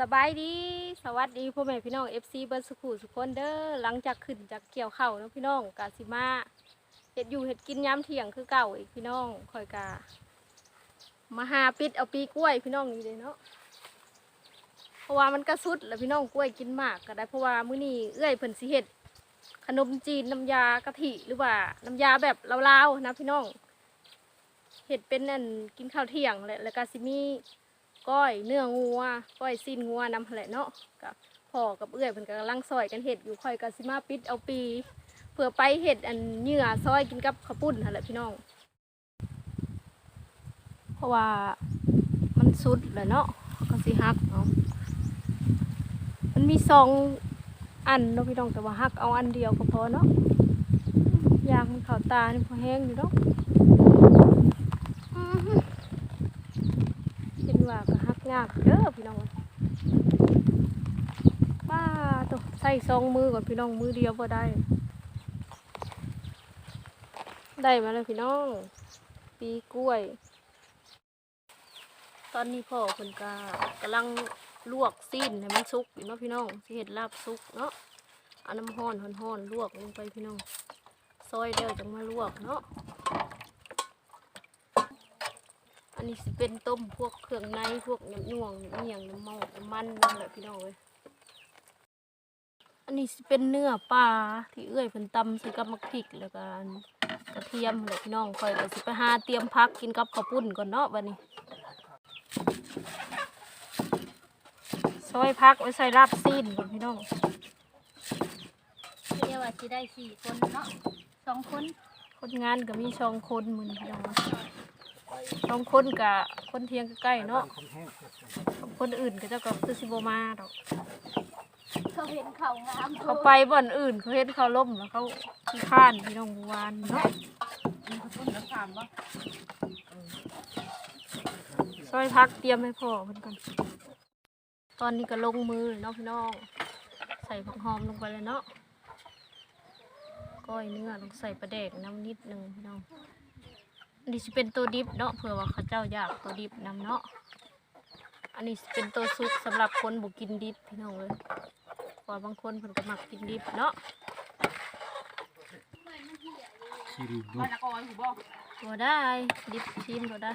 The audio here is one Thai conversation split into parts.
สบายดีสวัสดีพ่อแม่พี่น้อง FC เบิร์สุขุสุขคนเด้อหลังจากขึ้นจากเกี่ยวเข้านะพี่น้องกาสิมาเห็ดอยู่เห็ดกินย้ำเที่ยงคือเก่าอีกพี่น้องคอยกามาหาปิดเอาปีกล้วยพี่น้องนี่เลยเนาะเพราะว่ามันกระสุดแล้วพี่น้องกล้วยกินมากก็ได้เพราะว่ามื้อนี้เอื้อยเพิ่นสิเฮ็ดขนมจีนน้ำยากะทิหรือว่าน้ำยาแบบลาวๆนะพี่น้องเห็ดเป็นอันกินข้าวเที่ยงแหละแล้วก็สิมี ก้อยเนื้องัวก้อยซีนงัวนำแหละเนาะกับพ่อกับเอื้อยเพิ่นก็กำลังซอยกันเห็ดอยู่ค่อยก็สิมาปิดเอาปีเพื่อไปเห็ดอันเหยื่อซอยกินกับข้าวปุ้นนั่นแหละพี่น้อง เพราะว่ามันสุดแหละเนาะก็สิฮักเอามันมีสองอันเนาะพี่น้องแต่ว่าฮักเอาอันเดียวก็พอเนาะยางมันเข่าตานี่พอแห้งอยู่เนาะ ว่าก็ฮักยากเด้อพี่น้องป้าตัวใส่สองมือก่อนพี่น้องมือเดียวพอได้ ได้มาแล้วพี่น้อง ปีกล้วย ตอนนี้พ่อคนกากำลังลวกซีนให้มันสุกอยู่เนาะพี่น้องสิเห็ดลาบสุกเนาะเอาน้ำห้อนห้อนๆลวกลงไปพี่น้อง ซอยเดียวจังมาลวกเนาะ อันนี้สิเป็นต้มพวกเครื่องในพวกน้ำน่วงเมียงน้ำเมาน้ำมันนั่นแหละพี่น้องเลยอันนี้สิเป็นเนื้อปลาที่เอื้อยเพิ่นตำใส่กับมะพริกแล้วก็กระเทียมแหละพี่น้องคอยก็สิไปหาเตรียมพักกินกับข้าวปุ้นก่อนเนาะบัดนี้ซอยพักไว้ใส่ลาบซีนก่อนพี่น้องเรียกว่าสิได้สี่คนเนาะสองคนคนงานก็มีช่องคนมือนพี่น้อง ช่องคนกับคนเทียงใกล้ๆเนาะคนอื่นก็เจ้าก็คือสิบมาดอกเขาเห็นเขางามเขาไปบ่อนอื่นเขาเห็นเขาล่มแล้วเขาขี้ข้านพี่น้องเมื่อวานเนาะซอยพักเตรียมให้พ่อเพิ่นก่อนตอนนี้ก็ลงมือเลยเนาะพี่น้องใส่ผักหอมลงไปเลยเนาะก้อยเนื้อลงใส่ปลาแดกน้ำนิดหนึ่งพี่น้อง อันนี้จะเป็นตัวดิบเนาะเผื่อว่าเขาเจ้าอยากตัวดิบนำเนาะอันนี้เป็นตัวซุปสำหรับคนบุกินดิบพี่น้องเลยพราะว่าบางคนเพิ่นก็มักกินดิบเนาะชิมดูบ่ได้ดิบชิมบ่ได้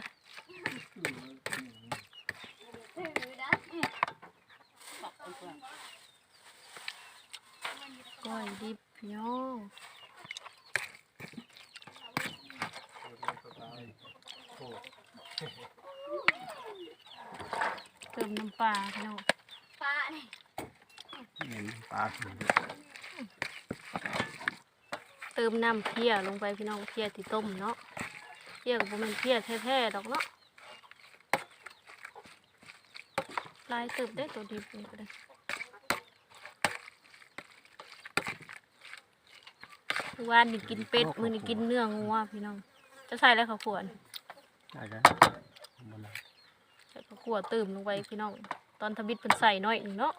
ก้อยดิบพี่น้อง เติมน้ำปลาพี่น้องป้านี่เห็นปลาถึงเติมน้ำเพียลงไปพี่น้องเพียที่ต้มเนาะเพียกับมันเพียแท้ๆดอกเนาะลายเติบได้ตัวดิบนี่ก็ได้เมื่อวานนี่กินเป็ดมือนี่กินเนื้องัวพี่น้อง จะใส่อะไรข้าวขวด ได้แล้วมันใส่ข้าวขวดตื่มลงไปพี่น้อง ตอนทบิดเป็นใส่น้อยหนึ่งเนาะ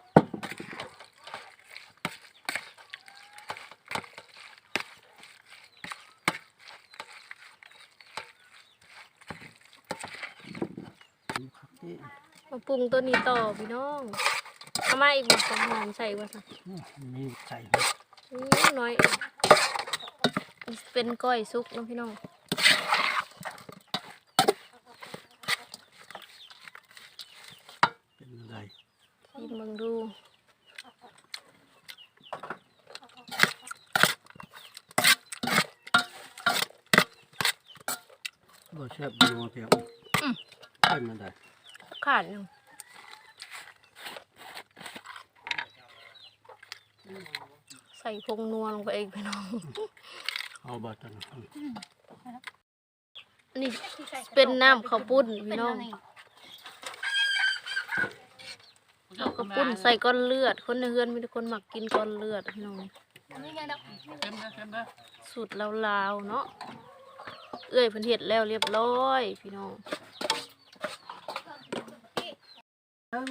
นี่มาปรุงตัวนี้ต่อพี่น้องเอามาอีกหมดหอมๆใส่อีกว่าสักมีใส่อื้อน้อยเองเป็นก้อยซุกเนาะพี่น้อง เป็นอะไร ชิมเบิ่งดูบ่แซ่บดูเพียงใช่มันได้ขาดหนึ่งใส่พงนัวลงไปเองพี่น้อง เอาบาตันอันนี้เป็นน้ำข้าวปุ้นพี่น้อง เอาข้าวปุ้นใส่ก้อนเลือด คนในเฮือนมีแต่คนหมักกินก้อนเลือดพี่น้องนี่ยังดอกสูตรลาวๆเนาะเอ้อยเพิ่นเฮ็ดแล้วเรียบร้อย พี่น้อง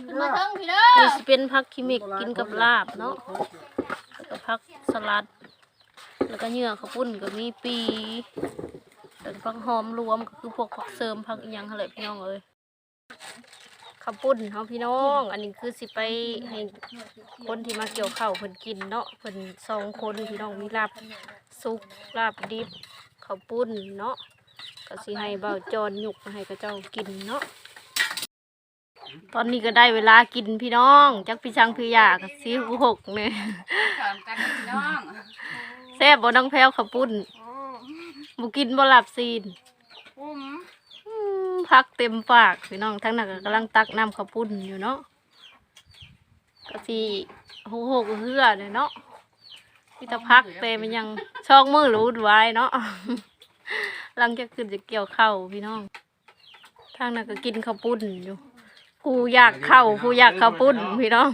ขึ้นมาเทิงพี่เด้อนี่สิเป็นผักคิมิกกินกับลาบเนาะแล้วก็ผักสลัด แล้วก็เนื้อข้าวปุ้นก็มีปีแล้วก็ผักหอมรวมก็คือพวกผักเสริมผักอิหยังหั่นแหละพี่น้องเอ้ย ข้าวปุ้นเฮาพี่น้อง อันนี้คือสิไปให้คนที่มาเกี่ยวข้าวเพิ่นกินเนาะเพิ่นสองคนพี่น้องมีลาบสุกลาบดิบข้าวปุ้นเนาะก็สิให้เบาจอนยุกมาให้กระเจ้ากินเนาะตอนนี้ก็ได้เวลากินพี่น้องจักพี่ช่างพี่ยากสิบหกเนี่ยสอนกันพี่น้องแซ่บบ่น้องแพ้วข้าวปุ้นบ่กินบ่หลับซีนอุ้มอืม พักเต็มปากพี่น้องทั้งนั้นก็กำลังตักน้ำข้าวปุ้นอยู่เนาะก็สิโหโหกเฮือเนี่ยเนาะมีแต่พักแต่มันยังช่องมือรู้ไว้เนาะหลังจากขึ้นจะเกี่ยวเข้าพี่น้องทางนั้นก็กินข้าวปุ้นอยู่ผู้อยากเข้าผู้อยากข้าวปุ้นพี่น้อง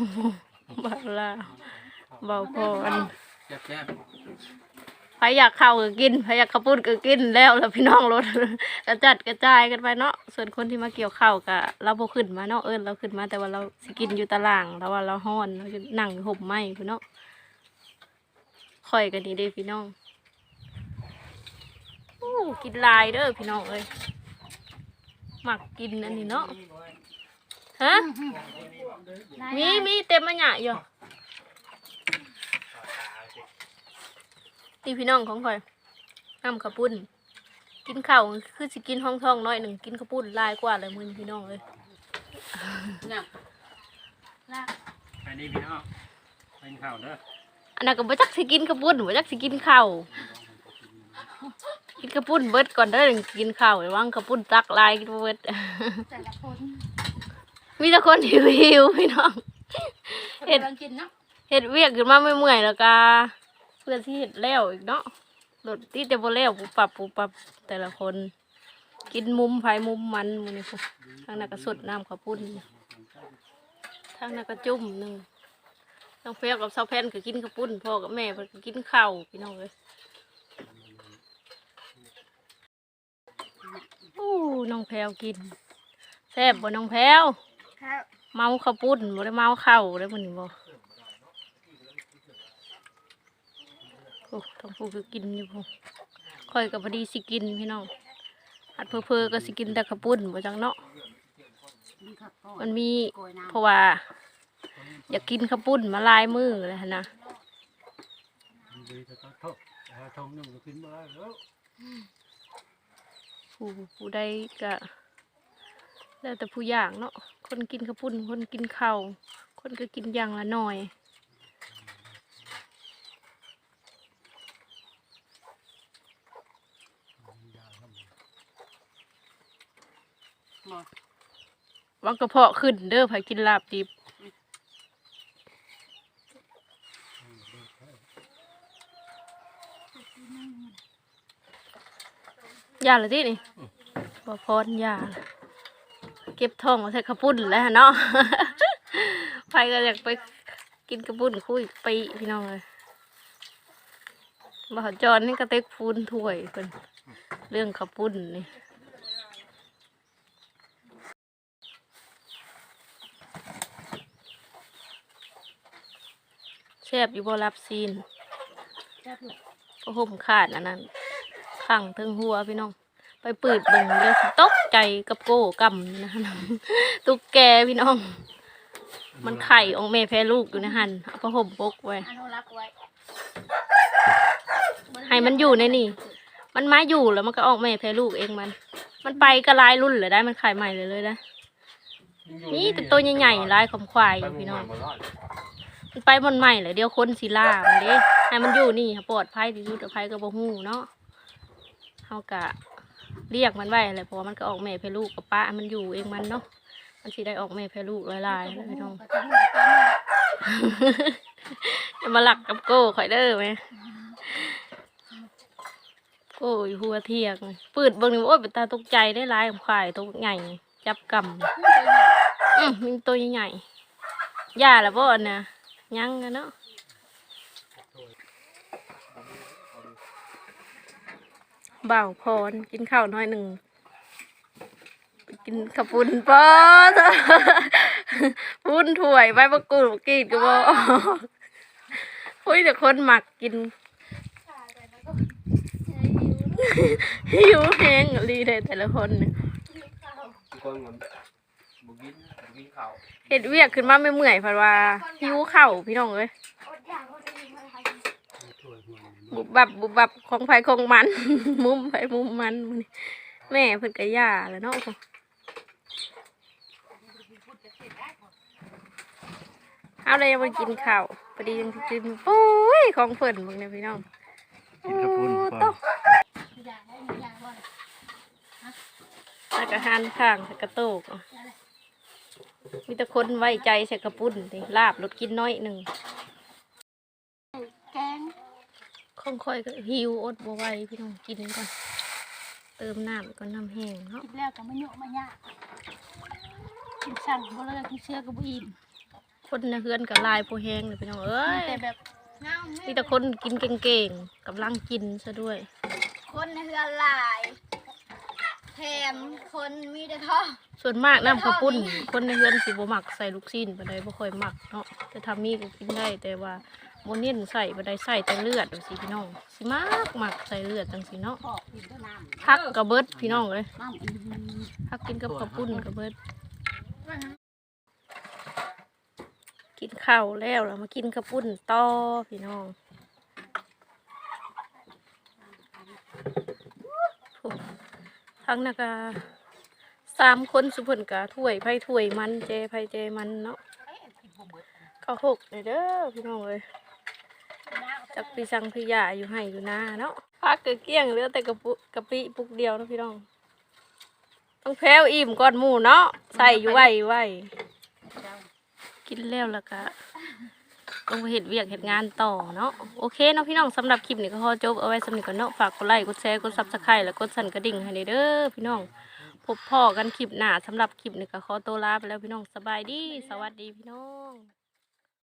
บ่าลาเบาพออัน รอยากเข้าก็กินใครอยากข้าวปุ้นก็กินแล้วแล้วพี่น้องรถกระจัดกระจายกันไปเนาะส่วนคนที่มาเกี่ยวข้าวก็เราบ่ขึ้นมาเนาะเอิ้นเราขึ้นมาแต่ว่าเราสกินอยู่ตารางแล้วว่าเราฮ้อนเราจะนั่งห่มไม้พี่น้องค่อยกันนี่เด้พี่น้องโอ้กินลายเด้อพี่น้องเอ้ยมักกินอันนี้เนาะฮะมีมีเต็มมาหยะอยู่ นี่พี่น้องของข่อยน้ำขปุ้นกินข้าวคือสิกินห้องท้องน้อยหนึ่งกินขปุ้นลายกว่าเลยมึงพี่น้องเลยนี่ยๆไปนี่พี่น้องกินข้าวเด้ออันนั้นก็บ่จักสิกินขปุ้นบ่จักสิกินข้าวกินขปุ้นเบิดก่อนเด้อถึงกินข้าวระวังขปุ้นตักลายกินเบิดแต่ละคนมีแต่คนหิวหิวพี่น้องเห็ดกินเนาะเฮ็ดเวียกขึ้นมาไม่เมื่อยแล้วก็ เพื่อนที่เฮ็ดแล้วอีกเนาะรถที่แต่บ่แล้วปุบปับปุบปับแต่ละคน กินมุมไผมุมมันมื้อนี้พุทางนั้นก็สดน้ำข้าวปุ้นทางนั้นก็จุ่มหนึงน้องเฟียกับเซาแพนก็กินข้าวปุ้นพ่อกับแม่เพิ่นก็กินข้าวพี่น้องเอ้ยโอ้น้องแพรวกินแซ่บบ่น้องแพรวครับเมาข้าวปุ้นบ่ได้เมาข้าวได้มื้อนี้บ่ อ้ทองผูคือกินอยู่พุ่นค่อยก็พอดีสิกินพี่น้องอัดเพอๆก็สิกินแต่ข้าวปุ้นบ่จังเนาะมันมีเพราะว่า อยากกินข้าวปุ้นมาลายมือเลยนะดีแต่ก็ทบถ้าทงนึงก็กินบ่ได้แล้วผู้ผู้ใดก็แล้วแต่ผู้อย่างเนาะคนกินข้าวปุ้นคนกินเข้าคนก็กินอย่างละหน่อย วางกระเพาะขึ้นเด้อไผกินลาบดิบยาละที่นี่บ่พรยาเก็บท้องมาใส่ข้าวปุ้นแล้วเนาะไผก็อยากไปกินข้าวปุ้นคุยไปพี่น้องเลยบ่าวจอนนี่ก็เต็กฟูนถ้วยเป็นเรื่องข้าวปุ้นนี่ ซ่บอยู่บ่รับซีนก็ห่มขาดอันนั้นขังถึงหัวพี่น้อง ไปเปิดเบิ่งเดี๋ยวสิตกใจกับโก้กำนี่นะตุ๊กแกพี่น้อง มันไข่องแม่แพ้ลูกอยู่ในหันเอาผ้าห่มปกไว้อนุรักษ์ไว้ ให้มันอยู่ในนี่ มันมาอยู่แล้วมันก็ออกแม่แพ้ลูกเองมัน มันไปก็ลายรุ่นเลยได้มันไข่ใหม่เลยเลยนะนี่แต่ตัวใหญ่ๆลายคำควายอยู่พี่น้องมัน ไปบนใหม่เลยเดี๋ยวคนสิล่ามันเด้ให้มันอยู่นี่ปลอดภัยที่สุดภัยก็บ่ฮู้เนาะเฮากะเรียกมันไว้แหละเพราะมันก็ออกแม่เพลูกกับป้ามันอยู่เองมันเนาะมันสิได้ออกแม่เพลูกลายๆนะพี่น้องอย่ามาหลักกับโก้ข่อยเด้อแม่โก้ยหัวเทียงปืดเบิ่งนี่โอ้ยเป็นตาตกใจได้ลายของข่ายตัวใหญ่จับกำอืมมีตัวใหญ่ๆย่าละบ่อนน่ะ ยังกันเนาะเบาพรกินข้าวน้อยหนึ่งกินขับปุ้นปอสปุ้นถ้วยใบมะกรูดกรีดก็บอคุยแต่คนหมักกินหิวแห้งอีหลีเลยแต่ละคนเนี่ยคนบ่กินกินข้าว เฮ็ดเวียกขึ้นมาไม่เมื่อยเพราะว่าหิวข้าวพี่น้องเอ้ยอดอยากอดอิ่มอะไรถ้วยหัวนี่บุบบับบุบบับของไผของมัน มุมไผมุมมันมื้อนี้แม่เพิ่นก็ย่าแล้วเนาะเอาเลยยังมากินข้าวพอดียังสิกินปุ้ยของเพิ่นเบิ่งเนี่ยพี่น้องกินกระปุ้นโอ้ก่โตอนอยากได้อยากก่อนแล้วก็หันข้างใส่กระโตกเอา มีแต่คนไว้ใจใส่กระปุ้นนี่ลาบรสกินน้อยหนึ่งแกงคงค่อยก็หิวอดบ่ไหวพี่น้องกินก่อน เติมน้ำก่อนน้ำแห้งเนาะกินแล้วก็มาโยกมายากกินสั่งบ่เลยกินเชื่อก็บ่อิ่มคนในเฮือนกับลายผู้แห้งเลยพี่น้องเอ้ยแต่แบบเงามีแต่คนกินเก่งๆกับลังกินซะด้วย คนในเฮือนหลายแถมคนมีแต่ท้องส่วนมากน้ำข้าวปุ้น คนในเฮือนสิบ่มักใส่ลูกชิ้นปานใดบ่ค่อยมักเนาะแต่ถ้ามีก็กินได้แต่ว่าบ่เน้นใส่ปานใดใส่แต่เลือดจังซี่พี่น้องสิมักมักใส่เลือดจังซี่เนาะปอกกินด้วยน้ำพักกระเบิดพี่น้องเลยน้ำอืมพักกินกับข้าวปุ้นกระเบิดกินข้าวแล้วเรามากินข้าวปุ้นต่อพี่น้องโอ้ ทั้งนักาสามคนสุพนกะถ้วยไผ่ถ้วยมันเจไผ่เจมันเนาะข้าหกเลยเด้อพี่น้องเลยจากปีสังพิยาอยู่ให้อยู่นาเนาะพักเกเกลี้ยงเหลือแต่กระปุกะปิปุกเดียวนะพี่น้องต้องแพ้วอิ่มก่อนหมูเนาะใส่อยู่ไว้ไว้กินแล้วล้วก็ต้ องไปเห็ดเวียกเห็ดงานต่อเนาะโอเคเนาะพี่น้องสำหรับคลิปนี้ก็ขอจบเอาไว้สำหรับกันเนาะฝากกดไลค์กดแชร์กดซับสไครต์และกดสั่นกระดิ่งให้เด้อพี่น้องพบพ่อกันคลิปหน้าสำหรับคลิปนี้ก็ขอตัวลาไปแล้วพี่น้องสบายดี สวัสดีพี่น้อง